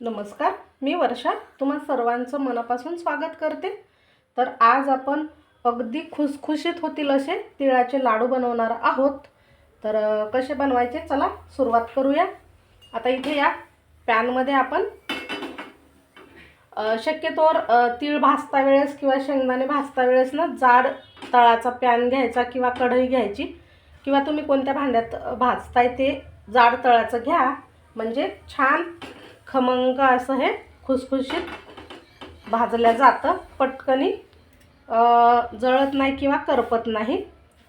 नमस्कार मी वर्षा. तुम्हा सर्वांचं मनापासून स्वागत करते. तर आज आपण अगदी खुसखुशीत होतील असे तिळाचे लाडू बनवणार आहोत. तर कसे बनवायचे? चला सुरुवात करूया. आता इथे या पॅनमध्ये आपण शक्यतोवर तीळ भाजता वेळेस किंवा शेंगदाणे भाजता वेळेस ना जाड तळाचा पॅन घ्यायचा किंवा कढई घ्यायची किंवा तुम्ही कोणत्या भांड्यात भाजताय ते जाड तळाचं घ्या. म्हणजे छान खमंग असं हे खुसखुशीत भाजलं जातं. पटकनी जळत नाही किंवा करपत नाही.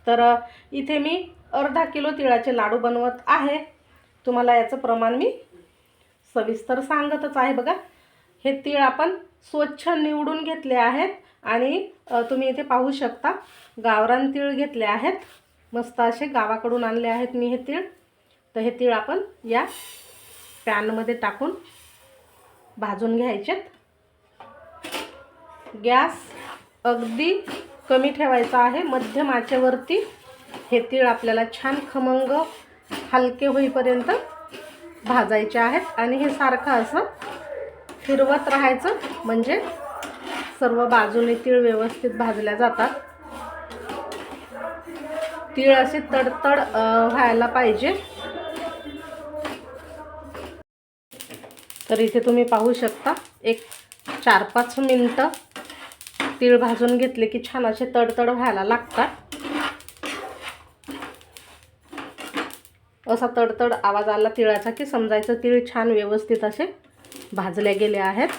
तर इथे मी अर्धा किलो तिळाचे लाडू बनवत आहे. तुम्हाला याचं प्रमाण मी सविस्तर सांगतच आहे बघा. हे तीळ आपण स्वच्छ निवडून घेतले आहेत आणि तुम्ही इथे पाहू शकता गावरान तीळ घेतले आहेत. मस्त असे गावाकडून आणले आहेत मी हे तीळ. तर हे तीळ आपण या पॅनमध्ये टाकून भाजून घ्यायचेत. गॅस अगदी कमी ठेवायचा आहे. मध्यम आचेवरती हे तीळ आपल्याला छान खमंग हलके होईपर्यंत भाजायचे आहेत. आणि हे सारखं असं फिरवत राहायचं. म्हणजे सर्व बाजूने तीळ व्यवस्थित भाजल्या जातात. तीळ असे तडतड व्हायला पाहिजे. तर इथे तुम्ही पाहू शकता एक चार पाच मिनटं तीळ भाजून घेतले की छान असे तडतड व्हायला लागतात. असा तडतड आवाज आला तिळाचा की समजायचं तीळ छान व्यवस्थित असे भाजले गेले आहेत.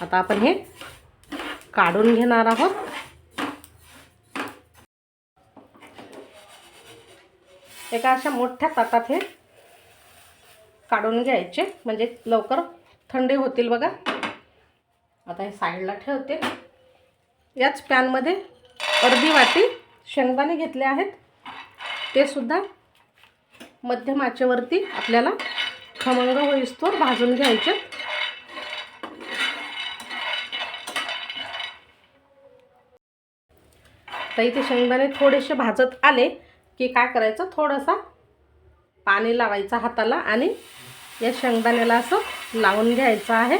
आता आपण हे काढून घेणार आहोत. एका अशा मोठ्या ताटात हे काढून घ्यायचे. म्हणजे लवकर थंडे होतील बघा. आता हे साईडला ठेवते. याच पॅनमध्ये अर्धी वाटी शेंगदाणे घेतले आहेत. ते सुद्धा मध्यम आचेवरती आपल्याला खमंग होईस्तोर भाजून घ्यायचे. तर इथे शेंगदाणे थोडेसे भाजत आले की काय करायचं? थोडासा पाणी लावायचं हाताला आणि या शेंगदाण्याला असं लावून घ्यायचं आहे.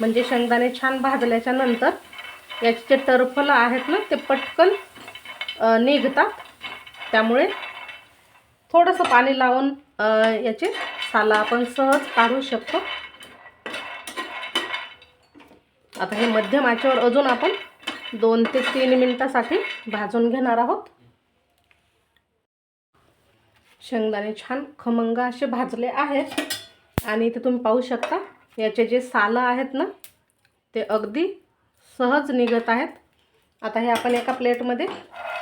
म्हणजे शेंगदाणे छान भाजल्याच्या नंतर याचे जे टरफलं आहेत ना ते पटकन निघतात. त्यामुळे थोडंसं पाणी लावून याचे साला आपण सहज काढू शकतो. आता हे मध्यम आचेवर अजून आपण दोन ते तीन मिनटासाठी भाजून घेणार आहोत. शेंगदाणे छान खमंग असे भाजले आहेत. आणि इथे तुम्ही पाहू शकता याचे जे सालं आहेत ना ते अगदी सहज निघत आहेत. आता हे आपण एका प्लेटमध्ये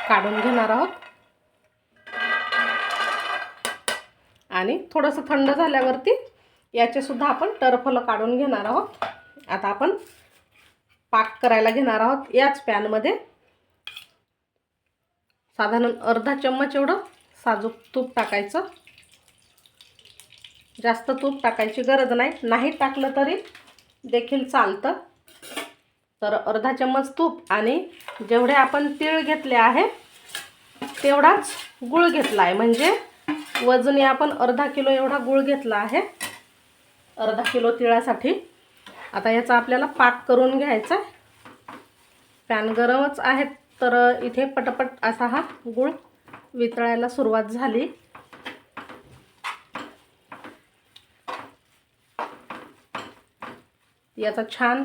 काढून घेणार आहोत. आणि थोडंसं थंड झाल्यावरती याचेसुद्धा आपण टरफलं काढून घेणार आहोत. आता आपण पाक करायला घेणार आहोत. याच पॅनमध्ये साधारण अर्धा चम्मच एवढं साजूक तूप टाकायचं. जास्त तूप टाकायची गरज नाही. नाही टाकलं तरी देखील चालतं. तर अर्धा चम्मच तूप आणि जेवढे आपण तीळ घेतले आहे तेवढाच गुळ घेतला आहे म्हणजे वजनी आपण अर्धा किलो एवढा गुळ घेतला आहे. अर्धा किलो तिळासाठी. आता याचा आपल्याला पाक करून घ्यायचा आहे पॅन गरमच आहेत तर इथे पटपट असा हा गुळ वितळायला सुरुवात झाली. याचा छान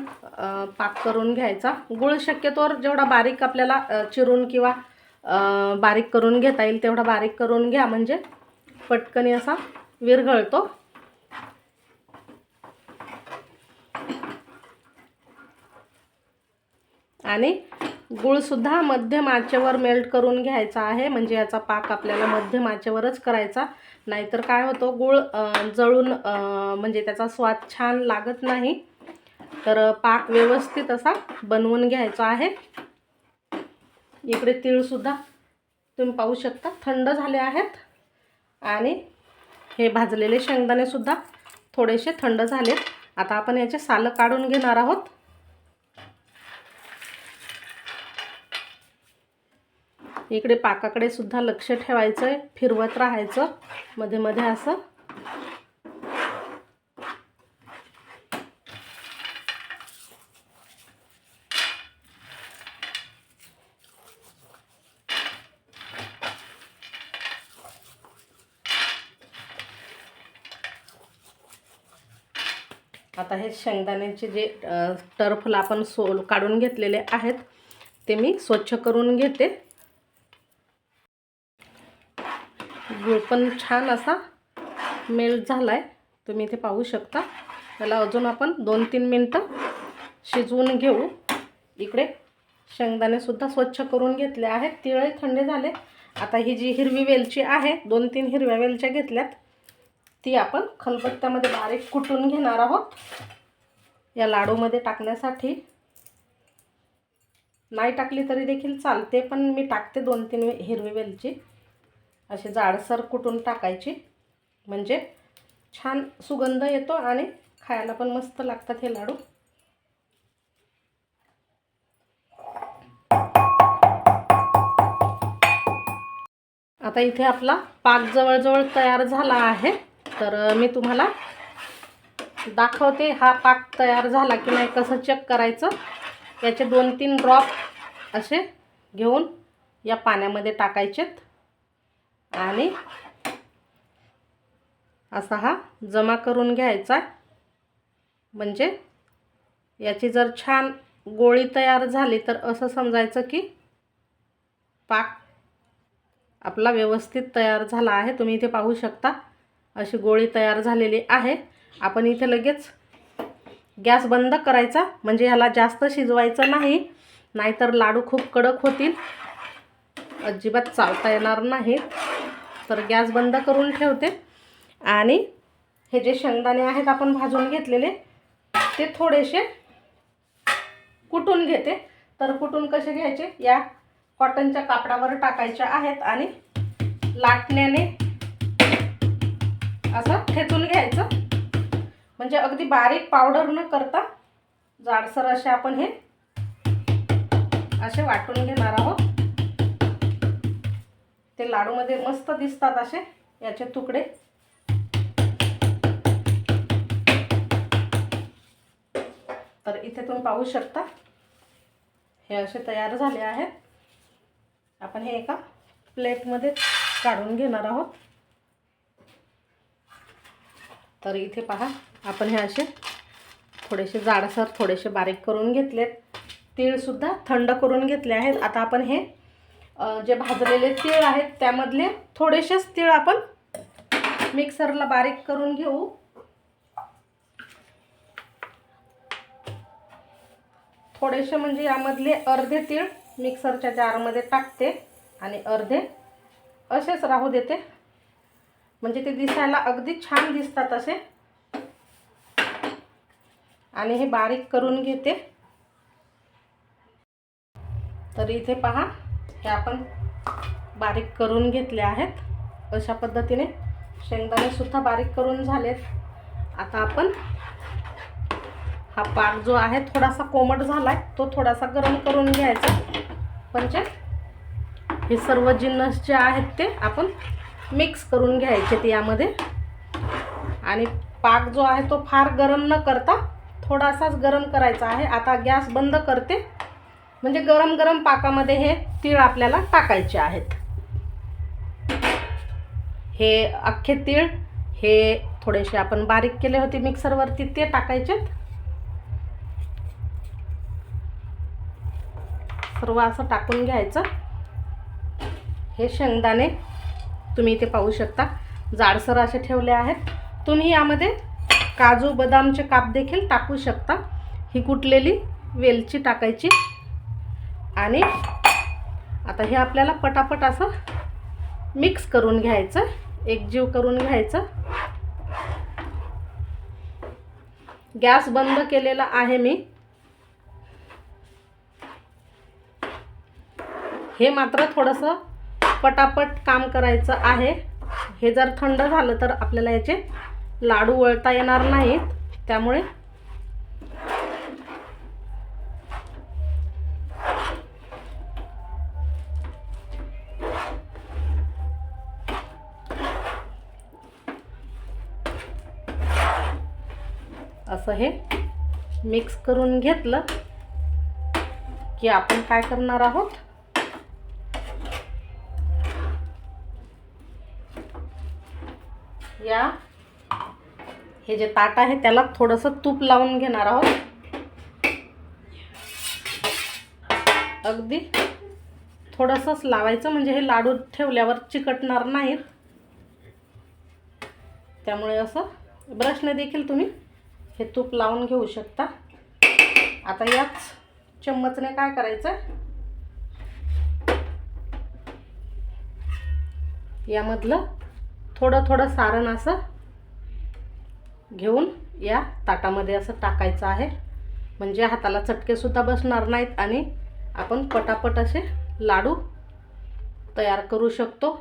पाक करून घ्यायचा. गुळ शक्यतोवर जेवढा बारीक आपल्याला चिरून किंवा बारीक करून घेता येईल तेवढा बारीक करून घ्या. म्हणजे पटकनी असा विरघळतो. आणि गुळसुद्धा मध्यम आचेवर मेल्ट करून घ्यायचा आहे. म्हणजे याचा पाक आपल्याला मध्यम आचेवरच करायचा. नाहीतर काय होतो गुळ जळून म्हणजे त्याचा स्वाद छान लागत नाही. तर पाक व्यवस्थित असा बनवून घ्यायचा आहे. इकडे तीळसुद्धा तुम्ही पाहू शकता थंड झाले आहेत. आणि हे भाजलेले शेंगदाणेसुद्धा थोडेसे थंड झालेत. आता आपण याचे सालं काढून घेणार आहोत. इकडे पाकाकडे सुद्धा लक्ष ठेवायचं आहे फिरवत राहायचं. मध्ये मध्ये असं. आता हे शेंगदाण्याचे जे टर्फला आपण सोल काढून घेतलेले आहेत ते मी स्वच्छ करून घेते. गुळ पण छान असा मेल्ट झाला आहे तुम्ही इथे पाहू शकता. त्याला अजून आपण दोन तीन मिनटं शिजवून घेऊ. इकडे शेंगदाणेसुद्धा स्वच्छ करून घेतले आहेत. तिळही थंडे झाले. आता ही जी हिरवी वेलची आहे दोन तीन हिरव्या वेलच्या घेतल्यात. ती आपण खलबत्त्यामध्ये बारीक कुटून घेणार आहोत. या लाडूमध्ये टाकण्यासाठी. नाही टाकली तरी देखील चालते पण मी टाकते दोन तीन वे- हिरवी वेलची. अशी जाडसर कुटून टाकायची? म्हणजे छान सुगंध येतो आणि खायला पण मस्त लागतात हे लाडू. आता इथे आपला पाक जवळजवळ तयार झाला आहे. तर मी तुम्हाला दाखवते हा पाक तयार झाला की नाही कसं चेक करायचं. याचे दोन तीन ड्रॉप असे घेऊन या पाण्यामध्ये टाकायचेत. आणि असा हा जमा करून घ्यायचा. म्हणजे याची जर छान गोळी तयार झाली तर असं समजायचं की पाक आपला व्यवस्थित तयार झाला आहे. तुम्ही इथे पाहू शकता अशी गोळी तयार झालेली आहे. आपण इथे लगेच गॅस बंद करायचा. म्हणजे ह्याला जास्त शिजवायचं नाही नाहीतर लाडू खूप कडक होतील. अजिबात चालता येणार नाहीत तर गॅस बंद करून ठेवते. आणि हे जे शेंगदाणे आहेत आपण भाजून घेतलेले ते थोडेसे कुटून घेते. तर कुटून कसे घ्यायचे? या कॉटनच्या कापडावर टाकायच्या आहेत आणि लाटण्याने असं ठेचून घ्यायचं. म्हणजे अगदी बारीक पावडर न करता जाडसर असे आपण हे असे वाटून घेणार आहोत. ते लाडूमध्ये मस्त दिसतात असे. याचे तुकडे. तर इथे तुम्ही पाहू शकता. हे असे तयार झाले आहेत. आपण हे एका प्लेटमध्ये काढून घेणार आहोत. तर इथे पहा आपण हे असे थोडेसे जाडसर थोडेसे बारीक करून घेतलेत. तीळसुद्धा थंड करून घेतले आहेत. आता आपण हे जे भाजलेले तीळ आहेत त्यामधले थोडेसेच तीळ आपण मिक्सरला बारीक करून घेऊ. थोडेसे म्हणजे यामधले अर्धे तीळ मिक्सरच्या जारमध्ये टाकते आणि अर्धे असेच राहू देते. म्हणजे ते दिसायला अगदी छान दिसतात असे. आणि हे बारीक करून घेते. तर इथे पहा हे आपण बारीक करून घेतले आहेत. अशा पद्धतीने शेंगदाणे सुद्धा बारीक करून झालेत. आता आपण हा पाक जो आहे थोडासा कोमट झाला आहे तो थोडासा गरम करून घ्यायचा. म्हणजे हे सर्व जिन्नस जे आहेत ते आपण मिक्स करून घ्यायचे ते यामध्ये. आणि पाक जो आहे तो फार गरम न करता थोडासाच गरम करायचा आहे. आता गॅस बंद करते. म्हणजे गरम गरम पाकामध्ये हे तीळ आपल्याला टाकायचे आहेत. हे अख्खे तीळ हे थोडेसे आपण बारीक केले होते मिक्सरवरती ते टाकायचेत सर्व असं टाकून घ्यायचं. हे शेंगदाणे तुम्ही इथे पाहू शकता. जाडसर असे ठेवले आहेत. तुम्ही यामध्ये काजू बदामचे काप देखील टाकू शकता. ही कुटलेली वेलची टाकायची. आणि आता हे आपल्याला पटापट असं मिक्स करून घ्यायचं एकजीव करून घ्यायचं. गॅस बंद केलेला आहे मी. हे मात्र थोडंसं पटापट काम करायचं आहे. हे जर थंड झालं तर आपल्याला याचे लाडू वळता येणार नाहीत. त्यामुळे असं हे मिक्स करून घेतलं की आपण काय करणार आहोत? या. हे जे ताट आहे त्याला थोडंसं तूप लावून घेणार आहोत. अगदी थोडंसंच लावायचं म्हणजे हे लाडू ठेवल्यावर चिकटणार नाहीत. त्यामुळे असं ब्रशने देखील तुम्ही हे तूप लावून घेऊ शकता. आता याच चम्मचने काय करायचं यामधलं थोडं थोडं सारण असं घेऊन या ताटामध्ये असं टाकायचं आहे. म्हणजे हाताला चटकेसुद्धा बसणार नाहीत आणि आपण पटापट असे लाडू तयार करू शकतो.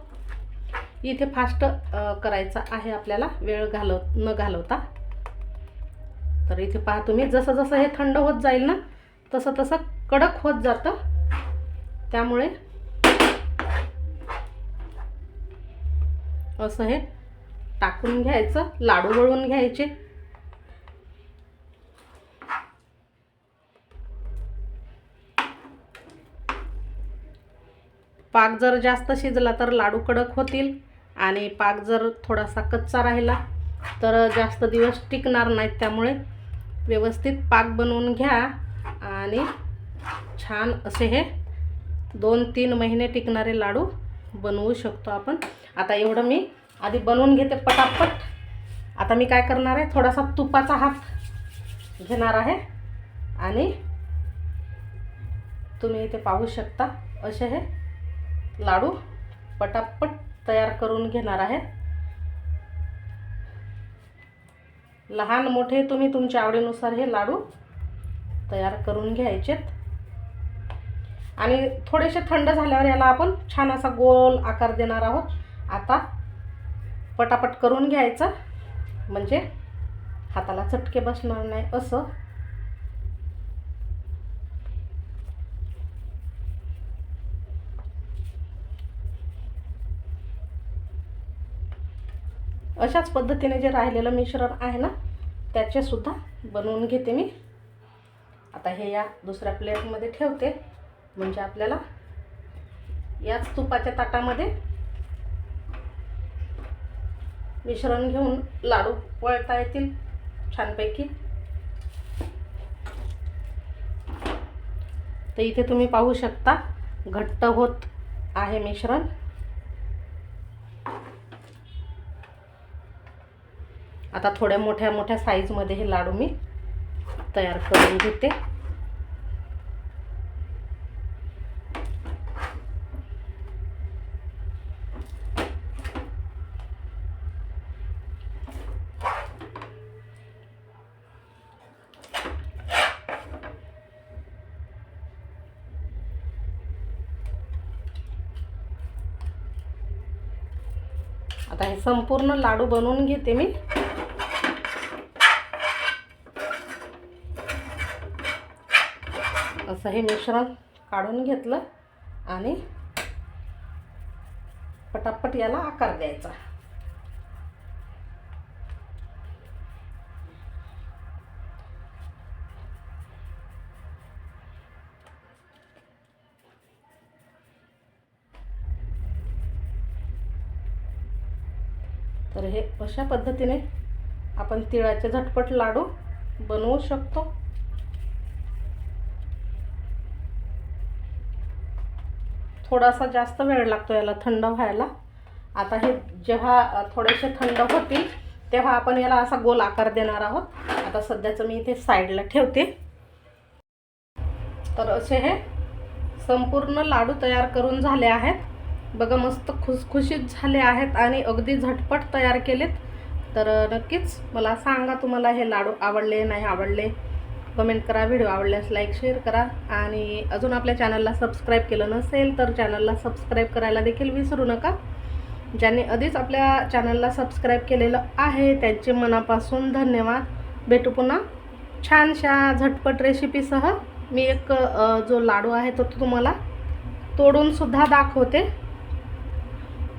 इथे फास्ट करायचा आहे आपल्याला वेळ घालव न घालवता. तर इथे पहा तुम्ही जसं जसं हे थंड होत जाईल ना तसं तसं कडक होत जातं. त्यामुळे असं हे टाकून घ्यायचं लाडू वळून घ्यायचे. पाक जर जास्त शिजला तर लाडू कडक होतील आणि पाक जर थोडासा कच्चा राहिला तर जास्त दिवस टिकणार नाहीत त्यामुळे व्यवस्थित पाक बनवून घ्या आणि छान असे हे दोन तीन महिने टिकणारे लाडू बनवू शकतो आपण. आता एवढं मी आधी बनवून घेते पटापट. आता मी काय करणार आहे? थोडासा तुपाचा हात घेणार आहे आणि तुम्ही इथे पाहू शकता असे हे लाडू पटापट तयार करून घेणार आहे. लहान मोठे तुम्ही तुमच्या आवडीनुसार हे लाडू तयार करून घ्यायचेत. आणि थोडेसे थंड झाल्यावर याला आपण छान असा गोल आकार देणार आहोत. आता पटापट करून घ्यायचं. म्हणजे हाताला चटके बसणार नाही असं. अशाच पद्धतीने जे राहिलेलं मिश्रण आहे ना त्याचेसुद्धा बनवून घेते मी. आता हे या दुसऱ्या प्लेटमध्ये ठेवते. म्हणजे आपल्याला याच तुपाच्या ताटामध्ये मिश्रण घेऊन लाडू वळता येतील छानपैकी. तर इथे तुम्ही पाहू शकता घट्ट होत आहे मिश्रण. आता थोड्या मोठ्या मोठ्या साईजमध्ये हे लाडू मी तयार करून घेते. आता हे संपूर्ण लाडू बनवून घेते मी. असं हे मिश्रण काढून घेतलं आणि पटापट याला आकार द्यायचा. तर हे अशा पद्धतीने आपण तिळाचे झटपट लाडू बनवू शकतो. थोडासा जास्त वेळ लागतो याला थंड व्हायला. आता हे जेव्हा थोडेसे थंड होतील तेव्हा आपण याला असा गोल आकार देणार आहोत. आता सध्याचं मी इथे साईडला ठेवते. तर असे हे संपूर्ण लाडू तयार करून झाले आहेत. बघा मस्त खुसखुशीत झाले आहेत आणि अगदी झटपट तयार केलेत. तर नक्कीच मला सांगा तुम्हाला हे लाडू आवडले नाही आवडले. कमेंट करा व्हिडिओ आवडल्यास लाईक शेअर करा आणि अजून आपल्या चॅनलला सबस्क्राईब केलं नसेल तर चॅनलला सबस्क्राईब करायला देखील विसरू नका. ज्यांनी आधीच आपल्या चॅनलला सबस्क्राईब केलेलं आहे त्यांचे मनापासून धन्यवाद. भेटू पुन्हा छानशा झटपट रेसिपीसह. मी एक जो लाडू आहे तो तुम्हाला तोडूनसुद्धा दाखवते.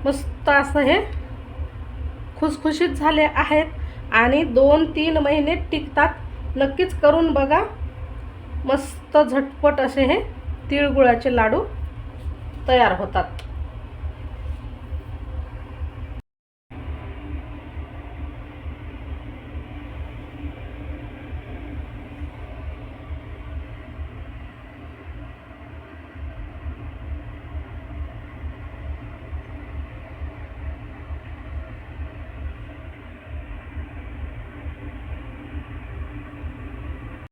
मस्त असं हे खुसखुशीत झाले आहेत आणि दोन तीन महिने टिकतात. नक्कीच करून बघा. मस्त झटपट असे हे तिळगुळाचे लाडू तयार होतात.